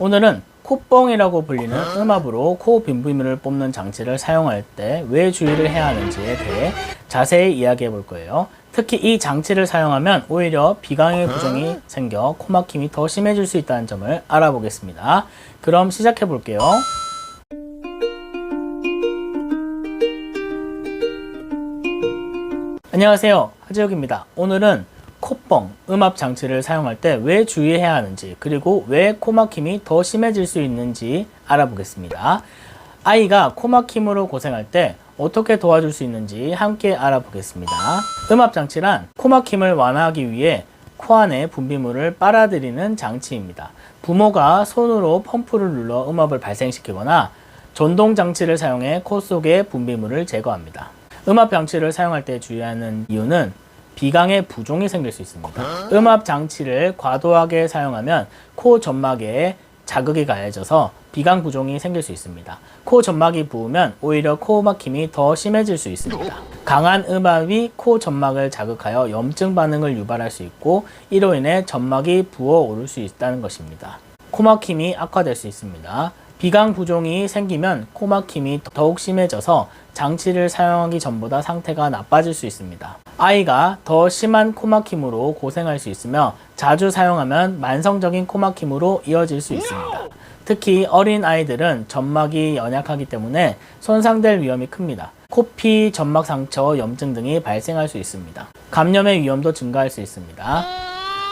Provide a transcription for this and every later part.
오늘은 콧뻥이라고 불리는 음압으로 코 빈부민을 뽑는 장치를 사용할 때 왜 주의를 해야 하는지에 대해 자세히 이야기해 볼 거예요. 특히 이 장치를 사용하면 오히려 비강의 부종이 생겨 코막힘이 더 심해질 수 있다는 점을 알아보겠습니다. 그럼 시작해 볼게요. 안녕하세요. 하지혁입니다. 오늘은 콧 뻥, 음압 장치를 사용할 때 왜 주의해야 하는지, 그리고 왜 코막힘이 더 심해질 수 있는지 알아보겠습니다. 아이가 코막힘으로 고생할 때 어떻게 도와줄 수 있는지 함께 알아보겠습니다. 음압 장치란 코막힘을 완화하기 위해 코 안에 분비물을 빨아들이는 장치입니다. 부모가 손으로 펌프를 눌러 음압을 발생시키거나 전동 장치를 사용해 코 속의 분비물을 제거합니다. 음압 장치를 사용할 때 주의하는 이유는 비강의 부종이 생길 수 있습니다. 음압 장치를 과도하게 사용하면 코 점막에 자극이 가해져서 비강 부종이 생길 수 있습니다. 코 점막이 부으면 오히려 코 막힘이 더 심해질 수 있습니다. 강한 음압이 코 점막을 자극하여 염증 반응을 유발할 수 있고 이로 인해 점막이 부어 오를 수 있다는 것입니다. 코막힘이 악화될 수 있습니다. 비강 부종이 생기면 코막힘이 더욱 심해져서 장치를 사용하기 전보다 상태가 나빠질 수 있습니다. 아이가 더 심한 코막힘으로 고생할 수 있으며 자주 사용하면 만성적인 코막힘으로 이어질 수 있습니다. 특히 어린 아이들은 점막이 연약하기 때문에 손상될 위험이 큽니다. 코피, 점막 상처, 염증 등이 발생할 수 있습니다. 감염의 위험도 증가할 수 있습니다.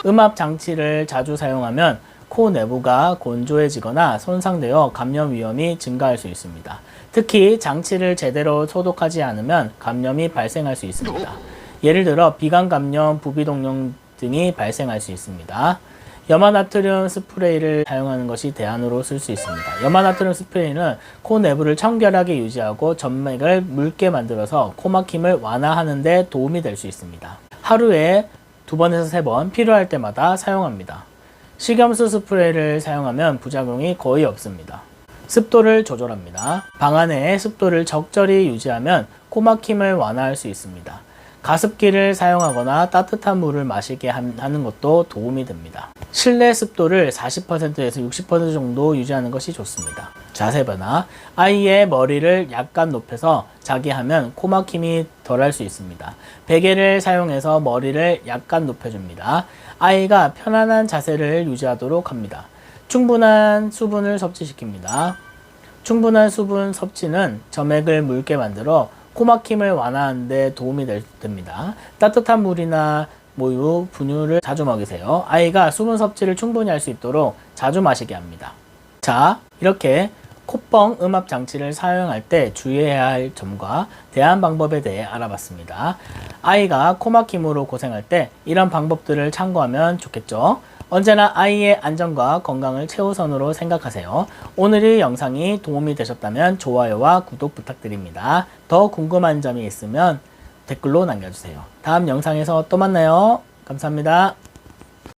음압 장치를 자주 사용하면 코 내부가 건조해지거나 손상되어 감염 위험이 증가할 수 있습니다. 특히 장치를 제대로 소독하지 않으면 감염이 발생할 수 있습니다. 예를 들어 비강 감염, 부비동염 등이 발생할 수 있습니다. 염화나트륨 스프레이를 사용하는 것이 대안으로 쓸 수 있습니다. 염화나트륨 스프레이는 코 내부를 청결하게 유지하고 점맥을 묽게 만들어서 코막힘을 완화하는 데 도움이 될 수 있습니다. 하루에 두 번에서 세 번 필요할 때마다 사용합니다. 식염수 스프레이를 사용하면 부작용이 거의 없습니다. 습도를 조절합니다. 방 안의 습도를 적절히 유지하면 코막힘을 완화할 수 있습니다. 가습기를 사용하거나 따뜻한 물을 마시게 하는 것도 도움이 됩니다. 실내 습도를 40%에서 60% 정도 유지하는 것이 좋습니다. 자세 변화. 아이의 머리를 약간 높여서 자게 하면 코막힘이 덜할 수 있습니다. 베개를 사용해서 머리를 약간 높여줍니다. 아이가 편안한 자세를 유지하도록 합니다. 충분한 수분을 섭취시킵니다. 충분한 수분 섭취는 점액을 묽게 만들어 코막힘을 완화하는 데 도움이 될- 됩니다. 따뜻한 물이나 모유, 분유를 자주 먹이세요. 아이가 수분 섭취를 충분히 할 수 있도록 자주 마시게 합니다. 자, 이렇게 콧뻥 음압 장치를 사용할 때 주의해야 할 점과 대안 방법에 대해 알아봤습니다. 아이가 코막힘으로 고생할 때 이런 방법들을 참고하면 좋겠죠. 언제나 아이의 안전과 건강을 최우선으로 생각하세요. 오늘의 영상이 도움이 되셨다면 좋아요와 구독 부탁드립니다. 더 궁금한 점이 있으면 댓글로 남겨주세요. 다음 영상에서 또 만나요. 감사합니다.